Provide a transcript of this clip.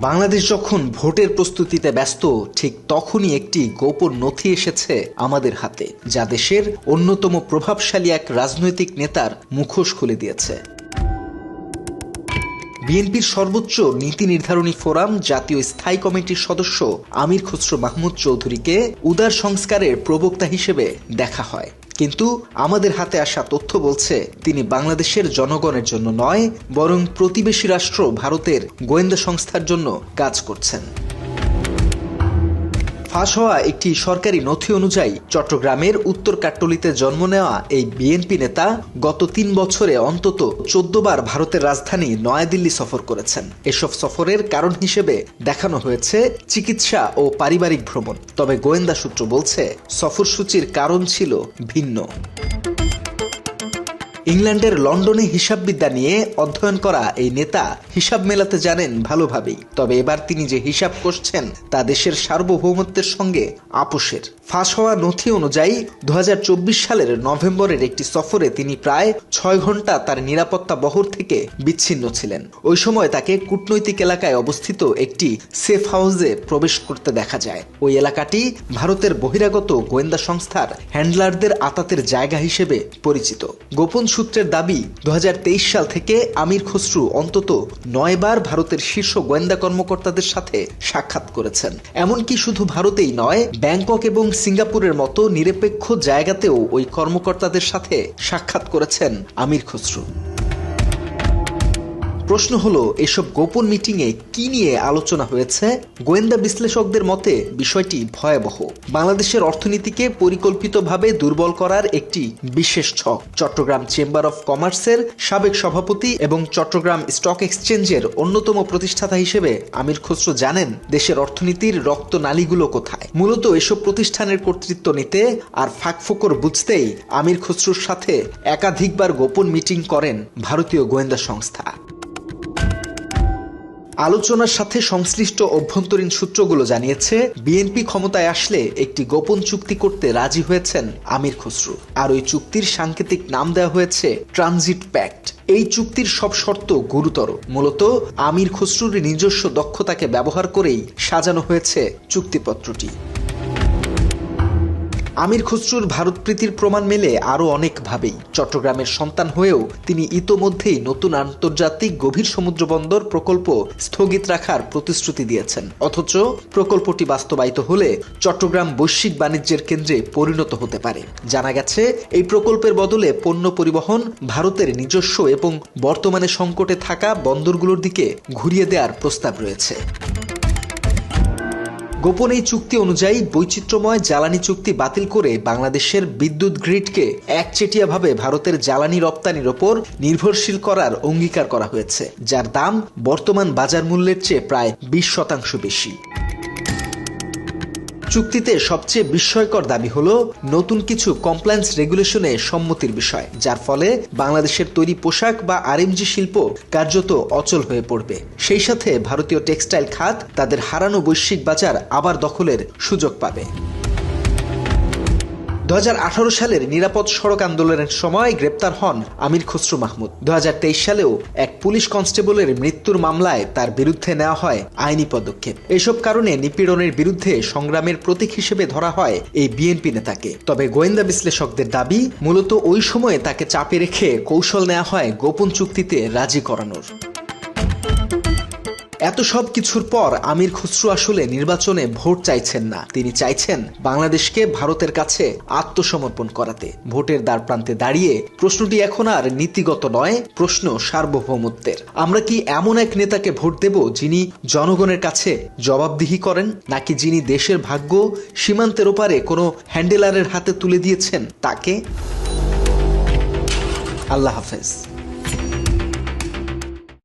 বাংলাদেশ যখন ভোটের প্রস্তুতিতে ব্যস্ত, ঠিক তখনই একটি গোপন নথি এসেছে আমাদের হাতে, যা দেশের অন্যতম প্রভাবশালী এক রাজনৈতিক নেতার মুখোশ খুলে দিয়েছে। বিএনপির সর্বোচ্চ নীতি নির্ধারণী ফোরাম জাতীয় স্থায়ী কমিটির সদস্য আমির খসরু মাহমুদ চৌধুরীকে উদার সংস্কারের প্রবক্তা হিসেবে দেখা হয়। কিন্তু আমাদের হাতে আসা তথ্য বলছে, তিনি বাংলাদেশের জনগণের জন্য নয়, বরং প্রতিবেশী রাষ্ট্র ভারতের গোয়েন্দা সংস্থার জন্য কাজ করছেন। ফাঁস হওয়া একটি সরকারি নথি অনুযায়ী চট্টগ্রামের উত্তর কাট্টলিতে জন্ম নেওয়া এই বিএনপি নেতা গত তিন বছরে অন্তত চোদ্দবার ভারতের রাজধানী নয়াদিল্লি সফর করেছেন। এসব সফরের কারণ হিসেবে দেখানো হয়েছে চিকিৎসা ও পারিবারিক ভ্রমণ। তবে গোয়েন্দা সূত্র বলছে, সফরসূচির কারণ ছিল ভিন্ন। ইংল্যান্ডের লন্ডনে হিসাববিদ্যা নিয়ে অধ্যয়ন করা এই নেতা হিসাব মেলাতে জানেন ভালোভাবেই। তবে এবার তিনি যে হিসাব করছেন তা দেশের সার্বভৌমত্বের সঙ্গে আপোষের। ফাঁস হওয়া নথি অনুযায়ী দু সালের নভেম্বরের একটি সফরে তিনি প্রায় ছয় ঘণ্টা তার নিরাপত্তা বহর থেকে বিচ্ছিন্ন ছিলেন। ওই সময় তাকে কূটনৈতিক এলাকায় অবস্থিত একটি সেফ হাউসে প্রবেশ করতে দেখা যায়। ওই এলাকাটি ভারতের বহিরাগত গোয়েন্দা সংস্থার হ্যান্ডলারদের আতাতের জায়গা হিসেবে পরিচিত। গোপন সূত্রের দাবি দু হাজার তেইশ সাল থেকে আমির খসরু অন্তত নয়বার ভারতের শীর্ষ গোয়েন্দা কর্মকর্তাদের সাথে সাক্ষাৎ করেছেন। এমনকি শুধু ভারতেই নয়, ব্যাংকক এবং সিঙ্গাপুরের মতো নিরপেক্ষ জায়গাতেও ওই কর্মকর্তাদের সাথে সাক্ষাৎ করেছেন আমির খসরু। প্রশ্ন হলো, এসব গোপন মিটিংয়ে কি নিয়ে আলোচনা হয়েছে? গোয়েন্দা বিশ্লেষকদের মতে, বিষয়টি ভয়াবহ। বাংলাদেশের অর্থনীতিকে পরিকল্পিতভাবে দুর্বল করার একটি বিশেষ ছক। চট্টগ্রাম চেম্বার অফ কমার্সের সাবেক সভাপতি এবং চট্টগ্রাম স্টক এক্সচেঞ্জের অন্যতম প্রতিষ্ঠাতা হিসেবে আমির খসরু জানেন, দেশের অর্থনীতির রক্ত নালীগুলো কোথায়। মূলত এসব প্রতিষ্ঠানের কর্তৃত্ব নিতে আর ফাঁকফোকর বুঝতেই আমির খসরুর সাথে একাধিকবার গোপন মিটিং করেন ভারতীয় গোয়েন্দা সংস্থা। আলোচনার সাথে সংশ্লিষ্ট অভ্যন্তরীণ সূত্রগুলো জানিয়েছে বিএনপি ক্ষমতায় আসলে একটি গোপন চুক্তি করতে রাজি হয়েছেন আমির খসরু। আর ওই চুক্তির সাংকেতিক নাম দেওয়া হয়েছে ট্রানজিট প্যাক্ট। এই চুক্তির সব শর্ত গুরুতর। মূলত, আমির খসরুর নিজস্ব দক্ষতাকে ব্যবহার করেই সাজানো হয়েছে চুক্তিপত্রটি। আমির খসরুর ভারত প্রীতির প্রমাণ মেলে আরও অনেকভাবেই চট্টগ্রামের সন্তান হয়েও তিনি ইতোমধ্যেই নতুন আন্তর্জাতিক গভীর সমুদ্র বন্দর প্রকল্প স্থগিত রাখার প্রতিশ্রুতি দিয়েছেন। অথচ প্রকল্পটি বাস্তবায়িত হলে চট্টগ্রাম বৈশ্বিক বাণিজ্যের কেন্দ্রে পরিণত হতে পারে। জানা গেছে, এই প্রকল্পের বদলে পণ্য পরিবহন, ভারতের নিজস্ব এবং বর্তমানে সংকটে থাকা বন্দরগুলোর দিকে ঘুরিয়ে দেওয়ার প্রস্তাব রয়েছে। গোপন এই চুক্তি অনুযায়ী বৈচিত্র্যময় জ্বালানি চুক্তি বাতিল করে বাংলাদেশের বিদ্যুৎ গ্রিডকে একচেটিয়াভাবে ভারতের জ্বালানি রপ্তানির ওপর নির্ভরশীল করার অঙ্গীকার করা হয়েছে, যার দাম বর্তমান বাজার মূল্যের চেয়ে প্রায় বিশ শতাংশ বেশি। চুক্তিতে সবচেয়ে বিস্ময়কর দাবি হল নতুন কিছু কমপ্লায়েন্স রেগুলেশনে সম্মতির বিষয়, যার ফলে বাংলাদেশের তৈরি পোশাক বা আরএমজি শিল্প কার্যত অচল হয়ে পড়বে। সেই সাথে ভারতীয় টেক্সটাইল খাত তাদের হারানো বৈশ্বিক বাজার আবার দখলের সুযোগ পাবে। দু হাজার আঠারো সালের নিরাপদ সড়ক আন্দোলনের সময় গ্রেপ্তার হন আমির খসরু মাহমুদ। দু হাজার তেইশ সালেও এক পুলিশ কনস্টেবলের মৃত্যুর মামলায় তার বিরুদ্ধে নেওয়া হয় আইনি পদক্ষেপ। এসব কারণে নিপীড়নের বিরুদ্ধে সংগ্রামের প্রতীক হিসেবে ধরা হয় এই বিএনপি নেতাকে। তবে গোয়েন্দা বিশ্লেষকদের দাবি, মূলত ওই সময়ে তাকে চাপে রেখে কৌশল নেওয়া হয় গোপন চুক্তিতে রাজি করানোর। এত সব কিছুর পর আমির খসরু আসলে নির্বাচনে ভোট চাইছেন না। তিনি চাইছেন বাংলাদেশকে ভারতের কাছে আত্মসমর্পণ করাতে। ভোটের দ্বার প্রান্তে দাঁড়িয়ে প্রশ্নটি এখন আর নীতিগত নয়, প্রশ্ন সার্বভৌমত্বের। আমরা কি এমন এক নেতাকে ভোট দেব যিনি জনগণের কাছে জবাবদিহি করেন, নাকি যিনি দেশের ভাগ্য সীমান্তের ওপারে কোনো হ্যান্ডেলারের হাতে তুলে দিয়েছেন তাকে? আল্লাহ হাফেজ।